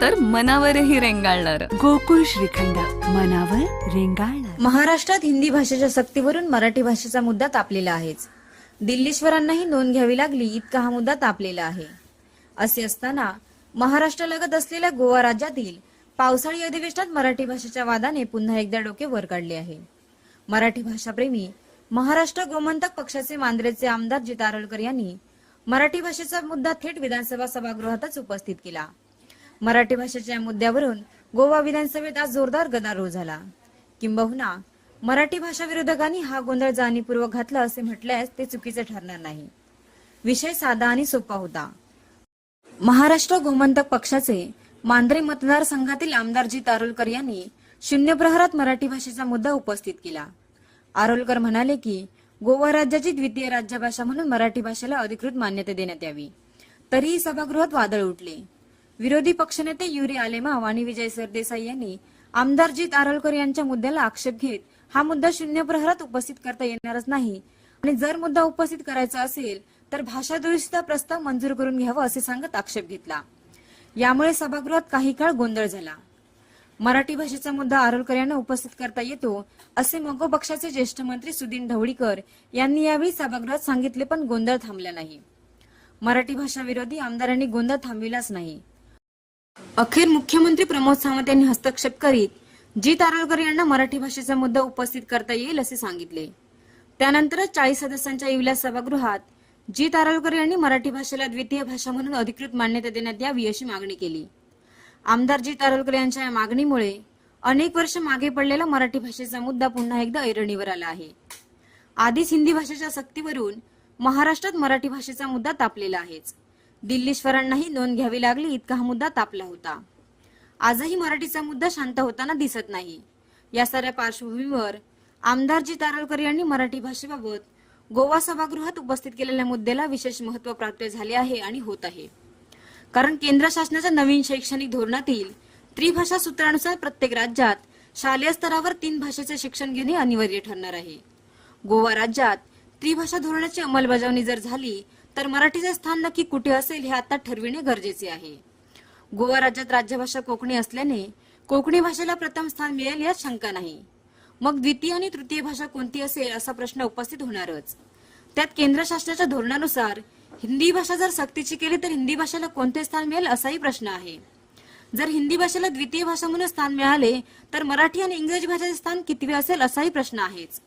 तर मनावरही रेंगाळणार. गोकुळ श्रीखंड मनावर रेंगाळणार. महाराष्ट्रात हिंदी भाषेच्या सक्तीवरून मराठी भाषेचा मुद्दा तापलेला आहेच. दिल्लीश्वरांनाही नोंद घ्यावी लागली इतका हा मुद्दा तापलेला आहे. असे असताना महाराष्ट्रालगत असलेल्या गोवा राज्यातील पावसाळी अधिवेशनात मराठी भाषेच्या वादाने पुन्हा एकदा डोके वर काढले आहे. मराठी भाषाप्रेमी महाराष्ट्र गोमंतक पक्षाचे मांद्रेचे आमदार जित आरोलकर यांनी मराठी भाषेचा मुद्दा थेट विधानसभा सभागृहातच उपस्थित केला. मराठी भाषेच्या मुद्द्यावरून गोवा विधानसभेत आज जोरदार गदारोळ झाला. किंबहुना मराठी भाषा विरोधकांनी हा गोंधळ जाणीवपूर्वक घातला असे म्हटल्यास ते चुकीचे ठरणार नाही. विषय साधा आणि सोपा होता. महाराष्ट्र गोमंतक पक्षाचे मांद्रे मतदारसंघातील आमदारजी तारोलकर यांनी शून्य प्रहरात मराठी भाषेचा मुद्दा उपस्थित केला. आरोलकर म्हणाले की गोवा राज्याची द्वितीय राज्यभाषा म्हणून मराठी भाषेला अधिकृत मान्यता देण्यात यावी. तरीही सभागृहात वादळ उठले. विरोधी पक्षनेते युरी आलेमाव आणि विजय सरदेसाई यांनी आमदार जीत आरोलकर यांच्या मुद्द्याला आक्षेप घेत हा मुद्दा शून्य प्रहरात उपस्थित करता येणारच नाही. आणि जर मुद्दा उपस्थित करायचा असेल तर भाषा दुरुस्तीचा प्रस्ताव मंजूर करून घ्यावा असे सांगत आक्षेप घेतला. यामुळे सभागृहात काही काळ गोंधळ झाला. मराठी भाषेचा मुद्दा आरोलकर यांना उपस्थित करता येतो असे मगो पक्षाचे ज्येष्ठ मंत्री सुदीन ढवळीकर यांनी यावेळी सभागृहात सांगितले पण गोंधळ थांबला नाही. मराठी भाषा विरोधी आमदारांनी गोंधळ थांबविलाच नाही. अखेर मुख्यमंत्री प्रमोद सावंत यांनी हस्तक्षेप करीत जी तारळकर यांना मराठी भाषेचा मुद्दा उपस्थित करता येईल असे सांगितले. त्यानंतरच चाळीस सदस्यांच्या येवल्या सभागृहात जी तारळकर यांनी मराठी भाषेला द्वितीय भाषा म्हणून अधिकृत मान्यता देण्यात यावी अशी मागणी केली. आमदार जी तारळकर यांच्या या मागणीमुळे अनेक वर्ष मागे पडलेला मराठी भाषेचा मुद्दा पुन्हा एकदा ऐरणीवर आला आहे. आधीच हिंदी भाषेच्या सक्तीवरून महाराष्ट्रात मराठी भाषेचा मुद्दा तापलेला आहेच. दिल्लीश्वरांनाही नोंद घ्यावी लागली इतका हा मुद्दा तापला होता. आजही मराठीचा मुद्दा शांत होताना दिसत नाही. या साऱ्या पार्श्वभूमीवर आमदारजी तारळकर यांनी मराठी भाषेबाबत गोवा सभागृहात उपस्थित केलेल्या मुद्द्याला विशेष महत्त्व प्राप्त झाले आहे आणि होत आहे. कारण केंद्र शासनाच्या नवीन शैक्षणिक धोरणातील त्रिभाषा सूत्रानुसार प्रत्येक राज्यात शालेय स्तरावर तीन भाषेचे शिक्षण घेणे अनिवार्य ठरणार आहे. गोवा राज्यात त्रिभाषा धोरणाची अंमलबजावणी जर झाली तर मराठीचे स्थान नक्की कुठे असेल हे आता ठरविणे गरजेचे आहे. गोवा राज्यात राज्यभाषा कोकणी असल्याने कोकणी भाषेला प्रथम स्थान मिळेल यात शंका नाही. मग द्वितीय आणि तृतीय भाषा कोणती असेल असा प्रश्न उपस्थित होणारच. त्यात केंद्र शासनाच्या धोरणानुसार हिंदी भाषा जर सक्तीची केली तर हिंदी भाषेला कोणते स्थान मिळेल असाही प्रश्न आहे. जर हिंदी भाषेला द्वितीय भाषा म्हणून स्थान मिळाले तर मराठी आणि इंग्रजी भाषेचे स्थान कितवे असेल असाही प्रश्न आहेच.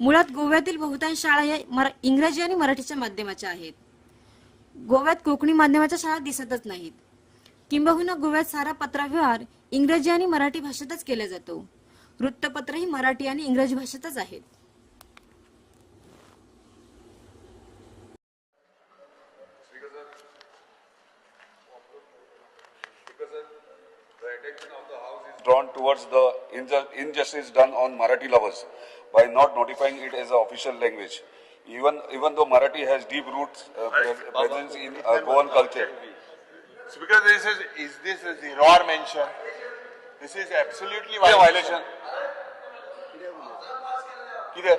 मुळात गोव्यातील बहुतांश शाळा या इंग्रजी आणि मराठीच्या माध्यमाच्या आहेत गोव्यात कोकणी माध्यमाच्या शाळा दिसतच नाहीत किंबहुना गोव्यात सारा पत्रव्यवहार इंग्रजी आणि मराठी भाषेतच केला जातो वृत्तपत्रही मराठी आणि इंग्रजी भाषेतच आहेत The attention of the House is drawn towards the injustice done on Marathi lovers by not notifying it as an official language. Even, even though Marathi has deep roots, uh, pre- presence in uh, Goan culture. Speaker, this is, is this a zero mention? This is absolutely किती violation. violation? किती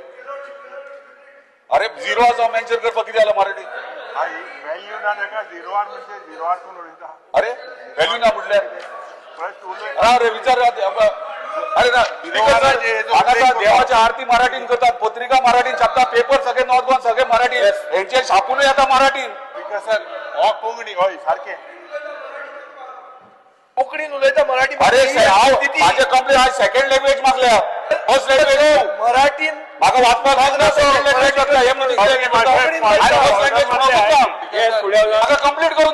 अरे zero असं mention कर किती आलं मराठी हा value ना नका झिरो आर म्हणजे झिरो आर कोण उडीता अरे व्हॅल्यू ना म्हटल्या फर्स्ट उलट अरे विचार अरे ना? speaker sir, आता तर देवाची आरती मराठीन करतात पत्रिका मराठीन छापतात पेपर सगळे नॉर्थ गोवन सगळे मराठी. यांचे छापूनही आता मराठीन सर हो कोंकणी हय सारखे. कोंकणीन उलयता मराठी अरे हांव माझे कंप्लेन आज सेकंड लँग्वेज मागल्या फर्स्ट लँग्वेज मराठीन म्हाका वाचपाक लागना सेकंड लँग्वेज मागल्या हे म्हणून फर्स्ट लँग्वेज म्हाका कंप्लीट करून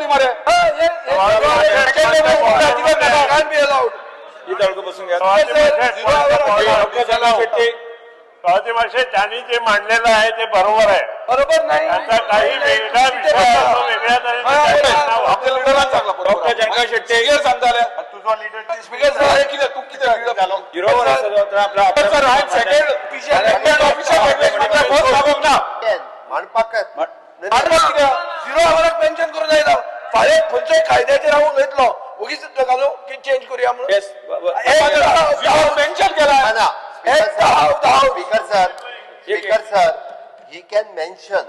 जवळ बसून त्यांनी जे मांडलेलं आहे ते बरोबर आहे बरोबर नाही त्यांचा काही वेगळा डॉक्टर जंगा शेट्टी सांगायला तुझा लिडर तू किती आपला पेन्शन करून जायला फुलचे कायद्याचेर राहून घेतलो उलयतलो उगीच घालू की चेंज करुया म्हणून मेन्शन केला Speaker sir, Speaker sir, he can mention.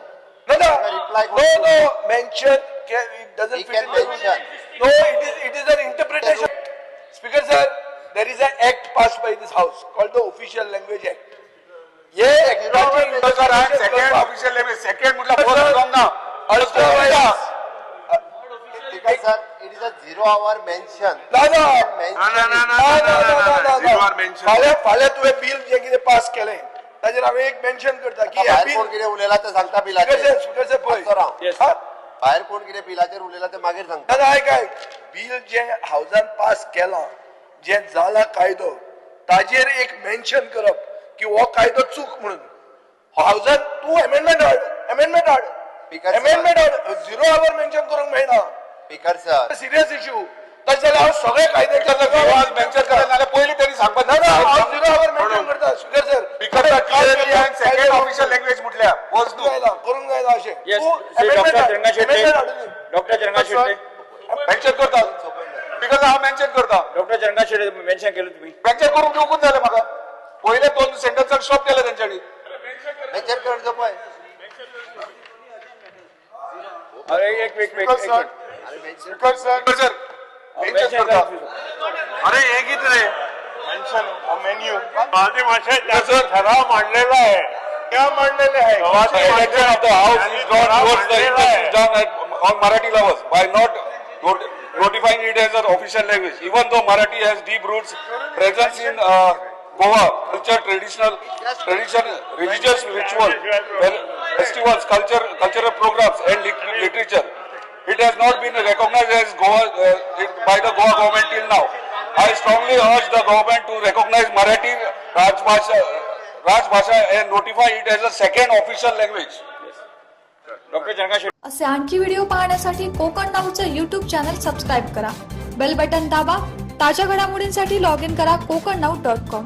No, no, Reply no, no, mention, can- it doesn't He fit can in the- mention. No, it is, it is an interpretation. Speaker sir, there is an act passed by this house called the Official Language Act. ये actaची interpretation official language second म्हटलं Sir, बोल ना otherwise- It is a zero hour mention. ना, ना. Mention ना, ना, ना, ना, ना. फाल्यां फाल्यां तुवें बिल जें कितें पास केलें ताजेर हांवें एक मेन्शन करता की भायर कोण कितें उलयला ते सांगता बिलाचेर स्पीकर साहेब, पळय. असो राव. हा? भायर कोण कितें बिलाचेर उलयला ते मागीर सांगता दादा ऐक ऐक बिल जे हाऊसान पास केला जे जाला कायदो ताजेर एक मेन्शन करप की हो कायदो चूक म्हणून हाऊसान तूं अमेंडमेंट हाड अमेंडमेंट हाड अमेंडमेंट हाड झिरो आवर मेन्शन करूंक मेळना स्पीकर सर. सिरियस इश्यू जाल्यार हांव सगळे मेन्शन पयलीं त्यांनी सांगपाक ना ना हांव झिरो आवर मेन्शन करता speaker sir second official language म्हटल्या बोल करूंक जायना करूंक जायना अशें. Yes, तूं श्री amendment डॉक्टर हाड. तिरंगा शेट्टी. Amendment हाड न्ही. डॉक्टर तिरंगा शेट्टी. मेन्शन करता बिकॉज हांव मेन्शन करता डॉक्टर तिरंगा शेट्टी मेन्शन केलं तुम्ही. मेन्शन करून घेवकूच जालें म्हाका पयले दोन सेंटन्साक स्टॉप केले तेंच्यांनी मेचर करचो पळय अरे एक एक एक अरे हे किती रे? मेन्यू माझी माझ्या त्याचा ठराव आहे. का मांडलेला आहे? हाऊस इज मराठीला by not notifying it as a official language even Marathi has deep roots presence in Goa culture traditional tradition religious ritual festivals culture cultural programs and literature It has not been recognized as Goa uh, by the Goa government till now. I strongly urge the government to recognize Marathi Rajbhasha, Rajbhasha and notify it as a second official language. असे आणखी video पाहण्यासाठी कोकण नाऊचं YouTube channel subscribe करा bell button दाबा ताज्या घडामोडींसाठी log in करा Konkan now dot com